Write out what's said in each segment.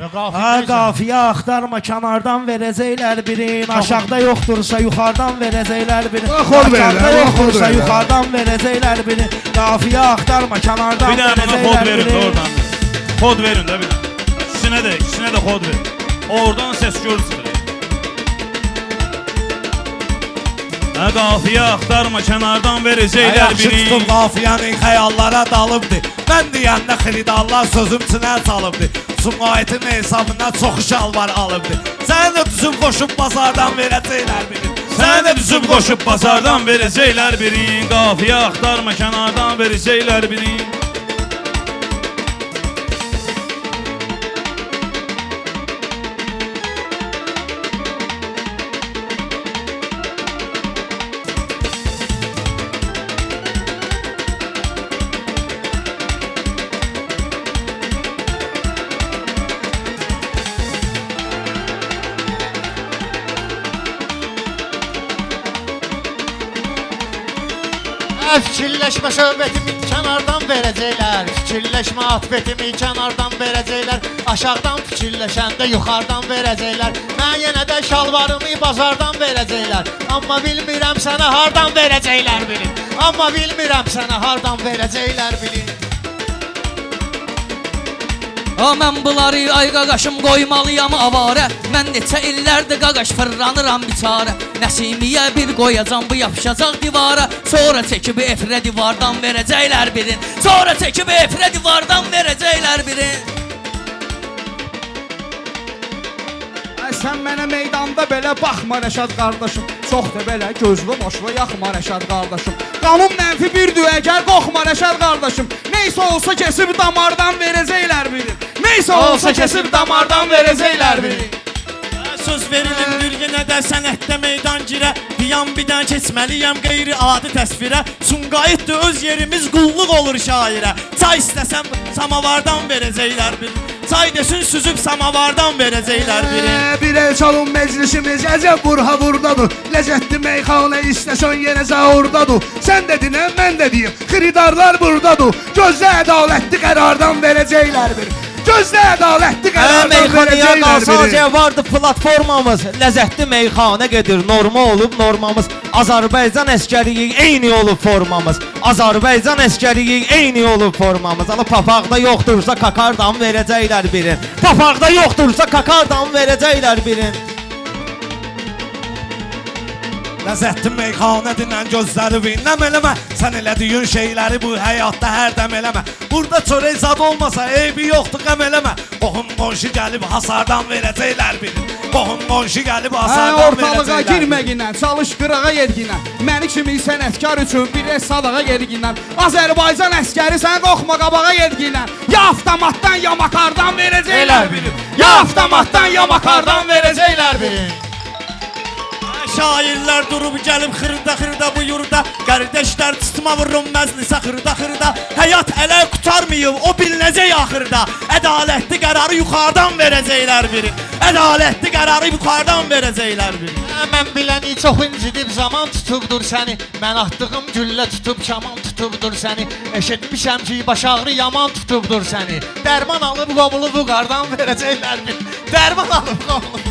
Ha qafiyə axtarma kənardan verəcəklər birin. Aşağıda yoxdursa yuxarıdan verəcəklər birin. Aşağıda verirlər. yuxarıdan verəcəklər birin. Qafiyə axtarma kənardan Bir de bana kod verin de birin. oradan. Kod verin de bir de. İkisine de, ikisine de kod verin. Oradan ses gör Ha qafiyə axtarma kənardan verəcəklər Yaxşı biri. tutub qafiyanın xəyallara dalıbdı. Mən deyəndə xiridarlar sözüm sinə salıbdı. Sumqayıtın hesabına çox şalvar alıbdı. Sən də düzüm qoşub bazardan verəcəklər bilir. Sən də düzüb qoşub bazardan verəcəklər birin. Qafiyə axtarma kənardan verəcəklər birin. Fikirləşmə söhbətimi kənardan verəcəklər Fikirləşmə atbetimi kənardan verəcəklər Aşağıdan fikirləşəndə yuxarıdan verəcəklər Mən yenə də şalvarımı bazardan verəcəklər Amma bilmirəm sənə hardan verəcəklər bilin Amma bilmirəm sənə hardan verəcəklər bilin Ha mən bunları ay qaqaşım qoymalıyam avarə Mən neçə illərdir qaqaş fırlanıram biçarə Nəsimiyə bir qoyacam bu yapışacaq divara. Sonra çəkib efrə divardan verəcəklər birin. Sonra çəkib efrə divardan verəcəklər birin. Sən mənə meydanda belə baxma Rəşad qardaşım. Çox da belə gözlü boşlu yaxma Rəşad qardaşım. Qanun mənfi birdür əgər qorxma Rəşad qardaşım. Neysə olsa kesib damardan verəcəklər bilir Neysə olsa kesib damardan verəcəklər bilir Söz verilimdir yenə də sənətdə meydan girə Biyan bidən keçməliyəm qeyri-adi təsvirə Sumqayıtdır öz yerimiz qulluq olur şairə Çay istəsəm samavardan verəcəklər bir Çay desin süzüb samavardan verəcəklər biri Bir el çalın meclisimiz əcəb burha burdadır Ləzzətli meyxanə istəsən yenə ordadır Sən də dinən mən də deyim Xiridarlar burdadır Gözlə ədalətli qərardan verəcəklər bir Gözlə ədalətli Hə, qərardan meyxanaya verəcəklər qalsaq vardı platformamız? Ləzzətli meyxanə gedir norma olub normamız. Azərbaycan əskəriyi eyni olub formamız. Azərbaycan əskəriyi eyni olub formamız. Amma papaqda yoxdursa kakardan verəcəklər birin Papaqda yoxdursa kakardan verəcəklər birin Ləzzətli meyxanə dinən gözləri vinnəm eləmə Sən elədiyin şeyləri bu həyatda hərdəm eləmə Burada çörək zad olmasa eybi yoxdur qəm eləmə Qohum qonşu gəlib hasardan verəcəklər bilir Qohum qonşu gəlib Hə, hasardan ortalığa verəcəklər girməginlə, çalış qırağa yedginlə Məni kimi sənətkar üçün bir sadağa yedginlə Azərbaycan əskəri sən qorxma qabağa yedginlə Ya avtomatdan ya makardan verəcəklər bilir Ya avtomatdan ya makardan verəcəklər bilir Şairlər durub gəlib xırda xırda bu yurda. Qardaşlar tutma vururum məclisə xırda xırda Həyat ələ qutarmayıb o bilinəcək axırda Ədalətli qərarı yuxarıdan verəcəklər biri. Ədalətli qərarı yuxarıdan verəcəklər biri. Mən biləni çox incidib zaman tutubdur səni Mən atdığım güllə tutub kaman tutubdur səni Eşitmişəm ki baş ağrı yaman tutubdur səni Dərman alıb qovulu bu qardan verəcəklər bir Dərman alıb qovulu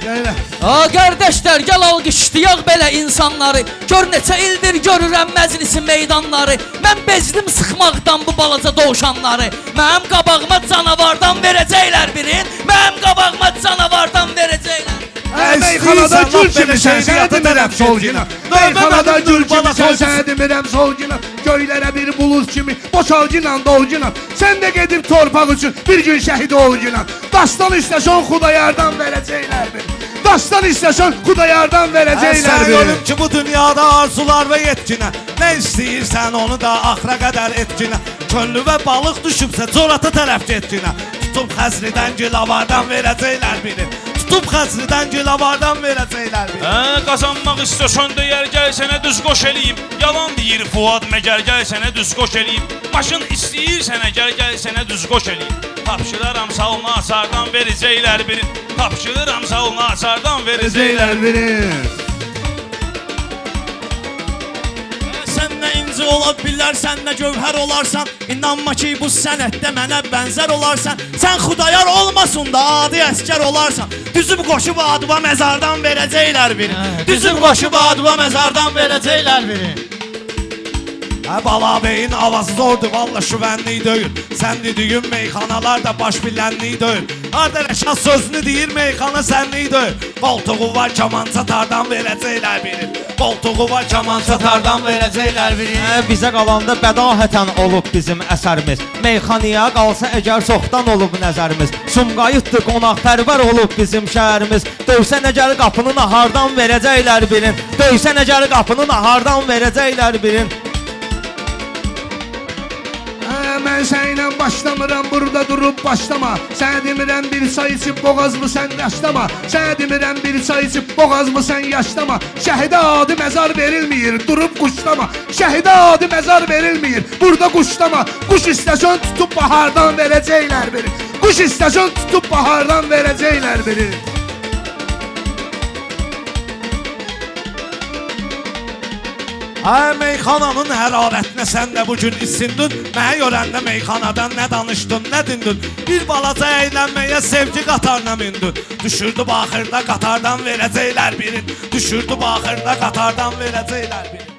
Elə. Ha qardaşlar gəl alqışlayaq belə insanları. Gör neçə ildir görürəm məclisi meydanları. Mən bezdim sıxmaqdan bu balaca dovşanları. Mənim qabağıma canavardan verəcəklər birin. Mənim qabağıma canavardan verəcəklər. Meyxanada gül kimi sən sənə demirəm sol günə Meyxanada gül kimi sən sənə demirəm sol günə Göylərə bir bulut kimi boşal günə dol günə Sən də gedib torpaq üçün bir gün şəhid ol günə Dastan istəsən xudayardan verəcəklər bir Dastan istəsən xudayardan verəcəklər bir Görüm ki bu dünyada arzular və yetkinə Nə istəyirsən onu da axıra qədər etkinə Könlü və balıq düşübsə corata tərəf getkinə Tutub xəzridən gilavardan verəcəklər biri Tutub xəzridən gilavardan verəcəklər biri Hə, qazanmaq istəsən deyər gəl sənə düz qoş eləyim. Yalan deyir Fuad məgər gəl sənə düz qoş eləyim. Başın istəyir sənə gəl gəl sənə düz qoş eləyim. Tapşırıram salına asardan verəcəklər birin. Tapşırıram salına asardan verəcəklər. Verəcəklər inci ola bilərsən, nə gövhər olarsan İnanma ki, bu sənətdə mənə bənzər olarsan Sən xudayar olmasın da adi əskər olarsan Düzüb qoşub adıma məzardan verəcəklər biri Düzüb qoşub adıma məzardan verəcəklər biri Hə bala beyin avazı zordu valla şüvənlik deyil Sən dediyin meyxanalarda baş bilənlik deyil Harda Rəşad sözünü deyir meyxana sənlik deyil Koltuğu var kamança tardan verəcəklər biri Koltuğu var kamança tardan verəcəklər biri Hə, bizə qalanda bədahətən olub bizim əsərimiz. Meyxanaya qalsa əgər çoxdan olub nəzərimiz. Sumqayıtdır, qonaqpərvər olub bizim şəhərimiz. Döysən əgər qapını nahardan verəcəklər birin. Döysən əgər qapını nahardan verəcəklər birin. Hə, mən səninlə başlamıram burada durub başlama. Sənə demirəm bir çay içib boğazımı sən yaşlama. Sənə demirəm bir çay içib boğazımı sən yaşlama. Şəhidə adi məzar verilmir durub quşlama Şəhidə adi məzar verilmir burada quşlama Quş istəsən tutub bahardan verəcəklər biri Quş istəsən tutub bahardan verəcəklər biri Ay meyxananın hərarətinə sən də bu gün isindin. Mənə görəndə meyxanadan nə danışdın, nə dindin? Bir balaca əylənməyə sevgi qatarına mindin. Düşürdü baxırda qatardan verəcəklər birin Düşürdü baxırda qatardan verəcəklər birin